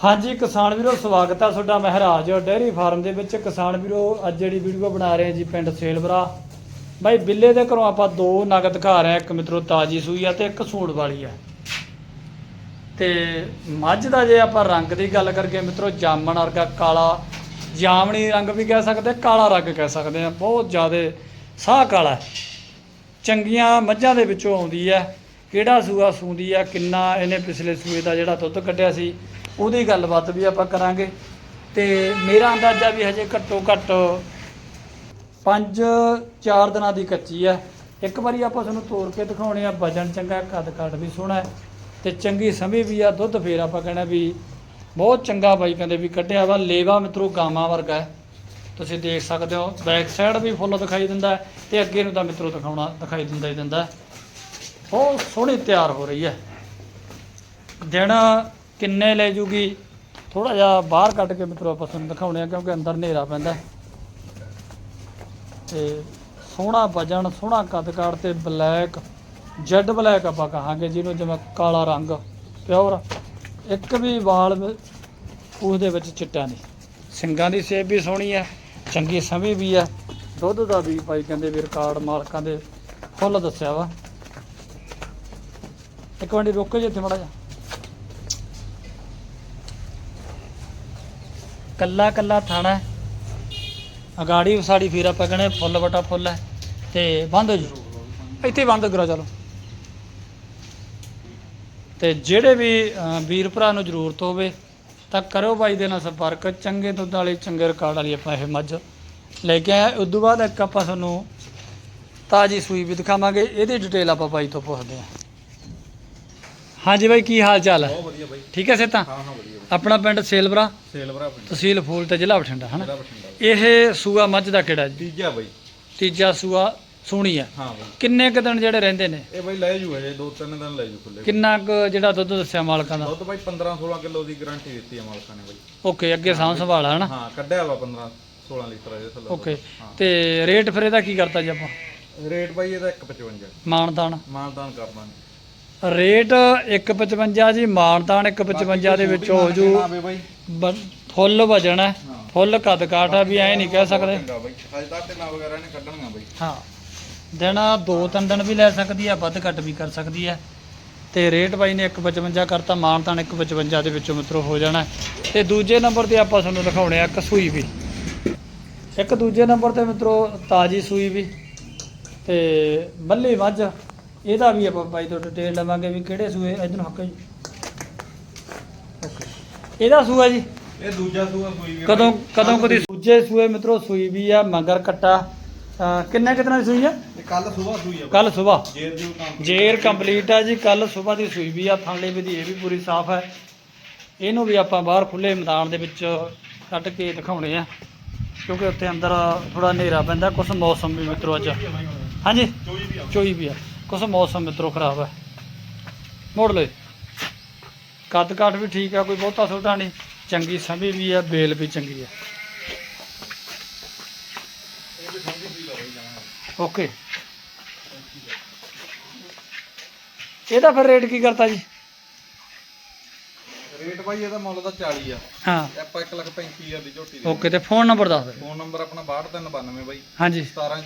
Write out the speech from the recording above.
ਹਾਂਜੀ, ਕਿਸਾਨ ਵੀਰੋ, ਸਵਾਗਤ ਹੈ ਤੁਹਾਡਾ ਮਹਾਰਾਜ। ਡੇਅਰੀ ਫਾਰਮ ਦੇ ਵਿੱਚ ਕਿਸਾਨ ਵੀਰੋ, ਅੱਜ ਜਿਹੜੀ ਵੀਡੀਓ ਬਣਾ ਰਹੇ ਹਾਂ ਜੀ ਪਿੰਡ ਸੇਲਵਰਾ। ਬਾਈ, ਬਿੱਲੇ ਦੇ ਘਰੋਂ ਆਪਾਂ ਦੋ ਨਗਦ ਦਿਖਾ ਰਹੇ ਹਾਂ ਇੱਕ ਮਿੱਤਰੋ ਤਾਜੀ ਸੂਈ ਆ ਤੇ ਇੱਕ ਸੂੜ ਵਾਲੀ ਆ। ਤੇ ਮੱਝ ਦਾ ਜੇ ਆਪਾਂ ਰੰਗ ਦੀ ਗੱਲ ਕਰਕੇ ਮਿੱਤਰੋ, ਜਾਮਣ ਵਰਗਾ ਕਾਲਾ, ਜਾਮਣੀ ਰੰਗ ਵੀ ਕਹਿ ਸਕਦੇ, ਕਾਲਾ ਰੰਗ ਕਹਿ ਸਕਦੇ ਆ। ਬਹੁਤ ਜ਼ਿਆਦਾ ਸਾਹ ਕਾਲਾ। ਚੰਗੀਆਂ ਮੱਝਾਂ ਦੇ ਵਿੱਚੋਂ ਆਉਂਦੀ ਹੈ ਕਿਹੜਾ ਸੂਆ ਸੂੰਦੀ ਆ, ਕਿੰਨਾ ਇਹਨੇ ਪਿਛਲੇ ਸੂਏ ਦਾ ਜਿਹੜਾ ਦੁੱਧ ਕੱਢਿਆ ਸੀ ਉਹਦੀ ਗੱਲਬਾਤ ਵੀ ਆਪਾਂ ਕਰਾਂਗੇ। ਤੇ ਮੇਰਾ ਅੰਦਾਜ਼ਾ ਵੀ ਹਜੇ ਘੱਟੋ ਘੱਟ 5-4 ਦਿਨਾਂ ਦੀ ਕੱਚੀ ਹੈ ਇੱਕ ਵਾਰੀ ਆਪਾਂ ਤੁਹਾਨੂੰ ਤੋੜ ਕੇ ਦਿਖਾਉਣੇ ਆ, ਵਜਨ ਚੰਗਾ, ਕੱਦ ਕੱਟ ਵੀ ਸੋਹਣਾ ਹੈ ਤੇ ਚੰਗੀ ਸਮੇਂ ਵੀ ਆ, ਦੁੱਧ ਫੇਰ ਆਪਾਂ ਕਹਿਣਾ ਵੀ ਬਹੁਤ ਚੰਗਾ ਬਾਈ, ਕਹਿੰਦੇ ਵੀ ਕੱਢਿਆ ਵਾ, ਲੇਵਾ ਮਿੱਤਰੋ ਗਾਵਾਂ ਵਰਗਾ ਤੁਸੀਂ ਦੇਖ ਸਕਦੇ ਹੋ ਬੈਕ ਸਾਈਡ ਵੀ ਫੁੱਲ ਦਿਖਾਈ ਦਿੰਦਾ ਹੈ ਤੇ ਅੱਗੇ ਨੂੰ ਤਾਂ ਮਿੱਤਰੋ ਦਿਖਾਉਣਾ, ਦਿਖਾਈ ਦਿੰਦਾ ਹੀ ਦਿੰਦਾ ਬਹੁਤ ਸੋਹਣੀ ਤਿਆਰ ਹੋ ਰਹੀ ਹੈ। ਦਿਨ ਕਿੰਨੇ ਲੈ ਜੂਗੀ? ਥੋੜਾ ਜਿਹਾ ਬਾਹਰ ਕੱਢ ਕੇ ਮਿੱਤਰੋ ਆਪਾਂ ਤੁਹਾਨੂੰ ਦਿਖਾਉਣੇ ਆ, ਕਿਉਂਕਿ ਅੰਦਰ ਹਨੇਰਾ ਪੈਂਦਾ। ਹੈ। ਤੇ ਸੋਹਣਾ ਵਜਨ, ਸੋਹਣਾ ਕੱਦ ਕਾਠ ਤੇ ਬਲੈਕ, ਜੈਡ ਬਲੈਕ ਆਪਾਂ ਕਹਾਂਗੇ, ਜਿਹਨੂੰ ਜਿਵੇਂ ਕਾਲਾ ਰੰਗ, ਪਿਓਰ। ਇੱਕ ਵੀ ਵਾਲ ਉਸ ਦੇ ਵਿੱਚ ਚਿੱਟਾ ਨਹੀਂ। ਸਿੰਗਾਂ ਦੀ ਸੇਬ ਵੀ ਸੋਹਣੀ ਹੈ ਚੰਗੀ ਸਮੀ ਵੀ ਹੈ ਦੁੱਧ ਦਾ ਵੀ ਭਾਈ ਕਹਿੰਦੇ ਵੀ ਰਿਕਾਰਡ ਮਾਲਕਾਂ ਦੇ ਫੁੱਲ ਦੱਸਿਆ ਵਾ। ਇੱਕ ਵਾਰੀ ਰੁਕੋ ਜੀ ਇੱਥੇ ਮੜਾ ਜਾ ਕੱਲਾ ਕੱਲਾ ਥਾਣਾ ਹੈ। ਅਗਾੜੀ ਵਸਾੜੀ ਫਿਰ ਆਪਾਂ ਕਹਿੰਦੇ ਫੁੱਲ ਬਟਾ ਫੁੱਲ ਹੈ ਤੇ ਬੰਦ ਹੋ ਜੀ ਇੱਥੇ ਬੰਦ ਕਰੋ ਚਲੋ। ਤੇ ਜਿਹੜੇ ਵੀ ਵੀਰ ਭਰਾ ਨੂੰ ਜ਼ਰੂਰਤ ਹੋਵੇ, ਤਾਂ ਕਰੋ ਬਾਈ ਦੇ ਨਾਲ ਸੰਪਰਕ। ਚੰਗੇ ਦੁੱਧ ਵਾਲੀ, ਚੰਗੇ ਰਿਕਾਰਡ ਵਾਲੀ ਆਪਾਂ ਇਹ ਮੱਝ ਲੈ ਕੇ ਆਏ। ਉਸ ਤੋਂ ਬਾਅਦ ਇੱਕ ਆਪਾਂ ਤੁਹਾਨੂੰ ਤਾਜੀ ਸੂਈ ਵੀ ਦਿਖਾਵਾਂਗੇ। ਇਹਦੀ ਡਿਟੇਲ ਆਪਾਂ ਬਾਈ ਤੋਂ ਪੁੱਛਦੇ ਹਾਂ। ਹਾਂਜੀ ਬਾਈ ਕੀ ਹਾਲ ਚਾਲ ਹੈ? ਬਹੁਤ ਵਧੀਆ ਬਾਈ। ਠੀਕ ਹੈ ਸੇਤਾ ਹਾਂ ਹਾਂ ਵਧੀਆ ਆਪਣਾ ਪਿੰਡ ਸੇਲਵਰਾ ਸੇਲਵਰਾ ਪਿੰਡ। ਤਹਿਸੀਲ ਫੂਲ ਤੇ ਜ਼ਿਲ੍ਹਾ ਬਠਿੰਡਾ ਹਨਾ? ਬਠਿੰਡਾ। ਇਹ ਸੂਆ ਮੱਝ ਦਾ ਕਿਹੜਾ ਜੀ? ਤੀਜਾ ਬਾਈ। ਤੀਜਾ ਸੂਆ ਸੋਹਣੀ ਹੈ। ਹਾਂ ਬਾਈ। ਕਿੰਨੇ ਕੁ ਦਿਨ ਜਿਹੜੇ ਰਹਿੰਦੇ ਨੇ? ਇਹ ਬਾਈ ਲੈ ਜੂ ਹਜੇ ਦੋ ਤਿੰਨ ਦਿਨ ਲੈ ਜੂ ਖੁੱਲੇ ਕਿੰਨਾ ਕੁ ਜਿਹੜਾ ਦੁੱਧ ਦੱਸਿਆ ਮਾਲਕਾਂ ਦਾ? ਦੁੱਧ ਬਾਈ 15 16 ਕਿਲੋ ਦੀ ਗਾਰੰਟੀ ਦਿੱਤੀ ਹੈ ਮਾਲਕਾਂ ਨੇ ਬਾਈ। ਓਕੇ ਅੱਗੇ ਸਾਂਭ ਸੰਭਾਲ ਹੈ ਹਨਾ? ਹਾਂ ਕੱਢਿਆ ਵਾ 15 16 ਲੀਟਰ ਇਹਦੇ ਥੱਲੇ। ਓਕੇ। ਤੇ ਰੇਟ ਫਿਰ ਇਹਦਾ ਕੀ ਕਰਤਾ ਜੀ ਆਪਾਂ? ਰੇਟ ਬਾਈ ਇਹਦਾ 155 ਮਾਨਤਾਨ ਮਾਨਦਾਨ ਕਰ ਦਾਂਗੇ ਰੇਟ 155 ਜੀ ਮਾਨਤਾਨ 155 ਦੇ ਵਿੱਚ ਹੋ ਜੂ। ਫੁੱਲ ਵਜਣ ਹੈ। ਫੁੱਲ ਕੱਦ ਕਾਠ ਆ ਵੀ ਐ ਨਹੀਂ ਕਹਿ ਸਕਦੇ। ਚੰਗਾ ਬਾਈ ਹਜੇ ਤੱਕ ਤੇ ਨਾ ਵਗੈਰਾ ਨੇ ਕੱਢਣੀਆਂ ਬਾਈ। ਹਾਂ। ਦਿਨ ਦੋ ਤਿੰਨ ਦਿਨ ਵੀ ਲੈ ਸਕਦੀ ਹੈ ਵੱਧ ਘੱਟ ਵੀ ਕਰ ਸਕਦੀ ਹੈ। ਤੇ ਰੇਟ ਬਾਈ ਨੇ 155 ਕਰਤਾ ਮਾਨਤਾਨ 155 ਦੇ ਵਿੱਚੋਂ ਮਿੱਤਰੋ ਹੋ ਜਾਣਾ। ਤੇ ਦੂਜੇ ਨੰਬਰ ਤੇ ਆਪਾਂ ਤੁਹਾਨੂੰ ਦਿਖਾਉਣੇ ਆ ਕਸੂਈ ਵੀ। ਇੱਕ ਦੂਜੇ ਨੰਬਰ ਤੇ ਮਿੱਤਰੋ ਤਾਜੀ ਸੂਈ ਵੀ। ਤੇ ਬੱਲੇ ਮੱਝ। ਇਹਦਾ ਵੀ ਆਪਾਂ ਬਾਈ ਤੋਂ ਡਿਟੇਲ ਲਵਾਂਗੇ ਵੀ ਕਿਹੜੇ ਸੂਏ ਇਧਰ ਹੱਕ ਜੀ। ਓਕੇ ਇਹਦਾ ਸੂਆ ਜੀ। ਇਹ ਦੂਜਾ ਸੂਆ ਸੂਈ ਵੀ ਆ ਕਦੋਂ। ਕਦੋਂ ਕਦੀ ਦੂਜੇ ਸੂਏ ਮਿੱਤਰੋ ਸੂਈ ਵੀ ਆ ਮਗਰ ਕੱਟਾ। ਅਹ ਕਿੰਨੇ ਕਿਤਨਾ ਦੀ ਸੂਈ ਆ? ਇਹ ਕੱਲ ਸੂਆ ਸੂਈ ਆ। ਕੱਲ ਸਵੇਰ। ਜੇਰ ਦੀ ਕੰਮ ਜੇਰ ਕੰਪਲੀਟ ਆ ਜੀ ਕੱਲ ਸਵੇਰ ਦੀ ਸੂਈ ਵੀ ਆ ਥਾਂਲੇ ਵੀ ਦੀ ਇਹ ਵੀ ਪੂਰੀ ਸਾਫ਼ ਹੈ ਇਹਨੂੰ ਵੀ ਆਪਾਂ ਬਾਹਰ ਖੁੱਲੇ ਮੈਦਾਨ ਦੇ ਵਿੱਚ ਕੱਢ ਕੇ ਦਿਖਾਉਣੇ ਆ। ਕਿਉਂਕਿ ਉੱਥੇ ਅੰਦਰ ਥੋੜਾ ਹਨੇਰਾ ਪੈਂਦਾ ਕੁਝ ਮੌਸਮ ਵੀ ਮਿੱਤਰੋ ਅੱਜ। ਹਾਂਜੀ। ਚੋਈ ਵੀ ਆ। ਚੋਈ ਵੀ ਆ। ਕੁਝ ਮੌਸਮ ਮਿੱਤਰੋ ਖਰਾਬ ਹੈ। ਮੋੜ ਲੈ ਕੱਦ ਕਾਠ ਵੀ ਠੀਕ ਆ ਕੋਈ ਬਹੁਤਾ ਛੋਟਾ ਨਹੀਂ। ਚੰਗੀ ਸਮੀ ਵੀ ਆ ਬੇਲ ਵੀ ਚੰਗੀ ਆ। ਓਕੇ। ਇਹਦਾ ਫਿਰ ਰੇਟ ਕੀ ਕਰਤਾ ਜੀ? ਰੇਟ ਬਾਈ ਇਹਦਾ ਮੁੱਲ ਤਾਂ 40 ਆ। ਹਾਂ। ਆਪਾਂ 1 ਲੱਖ 35000 ਦੀ ਝੋਟੀ ਦੇ ਓਕੇ ਤੇ ਫੋਨ ਨੰਬਰ ਦੱਸ ਦਿਓ। ਫੋਨ ਨੰਬਰ ਆਪਣਾ 6292 ਬਾਈ। ਹਾਂਜੀ। 17